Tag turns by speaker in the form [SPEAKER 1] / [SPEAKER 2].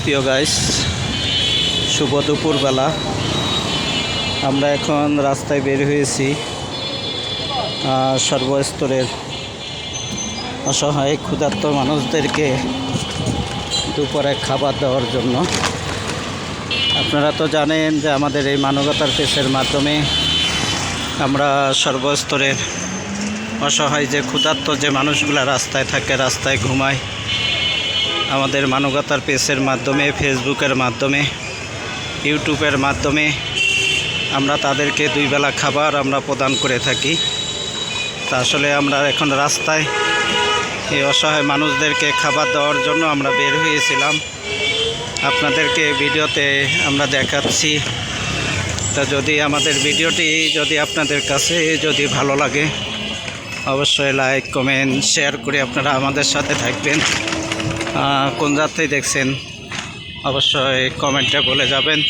[SPEAKER 1] প্রিয় গাইস শুভ দুপুরবেলা। আমরা এখন রাস্তায় বের হয়েছি সর্বস্তরের অসহায়, ক্ষুধার্ত মানুষদেরকে দুপুরে খাবার দেওয়ার জন্য। আপনারা তো জানেন যে আমাদের এই মানবতার পেশের মাধ্যমে আমরা সর্বস্তরের অসহায় যে, ক্ষুধার্ত যে মানুষগুলা রাস্তায় থাকে, রাস্তায় ঘুমায় আমাদের মানবতার পেজের মাধ্যমে ফেসবুকের মাধ্যমে ইউটিউবের মাধ্যমে আমরা তাদেরকে দুই বেলা খাবার আমরা প্রদান করে থাকি। তা আসলে আমরা এখন রাস্তায় এই অসহায় মানুষদেরকে খাবার দেওয়ার জন্য আমরা বের হয়েছিলাম। আপনাদেরকে ভিডিওতে আমরা দেখাচ্ছি। তা যদি আমাদের ভিডিওটি যদি আপনাদের কাছে যদি ভালো লাগে, অবশ্যই লাইক, কমেন্ট, শেয়ার করে আপনারা আমাদের সাথে থাকবেন। কোন যাত্রায় দেখছেন অবশ্যই কমেন্টে বলে যাবেন।